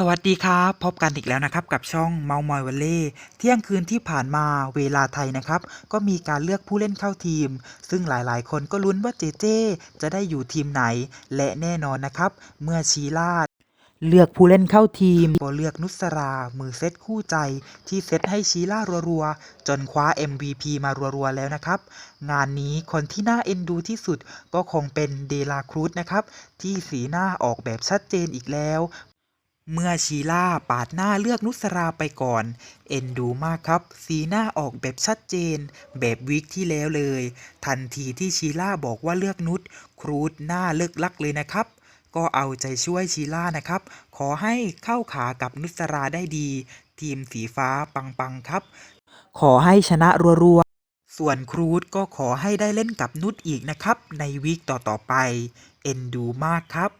สวัสดีครับ พบกันอีกแล้วนะครับกับช่องเมามอยวันเล่เที่ยงคืนที่ผ่านมาเวลาไทยนะครับ ก็มีการเลือกผู้เล่นเข้าทีม ซึ่งหลายๆ คนก็ลุ้นว่าเจเจจะได้อยู่ทีมไหน และแน่นอนนะครับ เมื่อชีลาดเลือกผู้เล่นเข้าทีมก็เลือกนุสรา มือเซตคู่ใจ ที่เซตให้ชีล่ารัวๆ จนคว้า MVP มารัวๆ แล้วนะครับ งานนี้คนที่น่าเอ็นดูที่สุดก็คงเป็นเดลาครูซนะครับ ที่สีหน้าออกแบบชัดเจนอีกแล้ว เมื่อชีล่าปาดหน้าเลือกนุสราไปก่อน เอ็นดูมากครับ สีหน้าออกแบบชัดเจน แบบวิกที่แล้วเลย ทันทีที่ชีล่าบอกว่าเลือกนุชครูดหน้าเลิกลักเลยนะครับ ก็เอาใจช่วยชีล่านะครับ ขอให้เข้าขากับนุสราได้ดี ทีมสีฟ้าปังๆครับ ขอให้ชนะรัวๆ ส่วนครูดก็ขอให้ได้เล่นกับนุชอีกนะครับ ในวีคต่อๆไป เอ็นดูมากครับ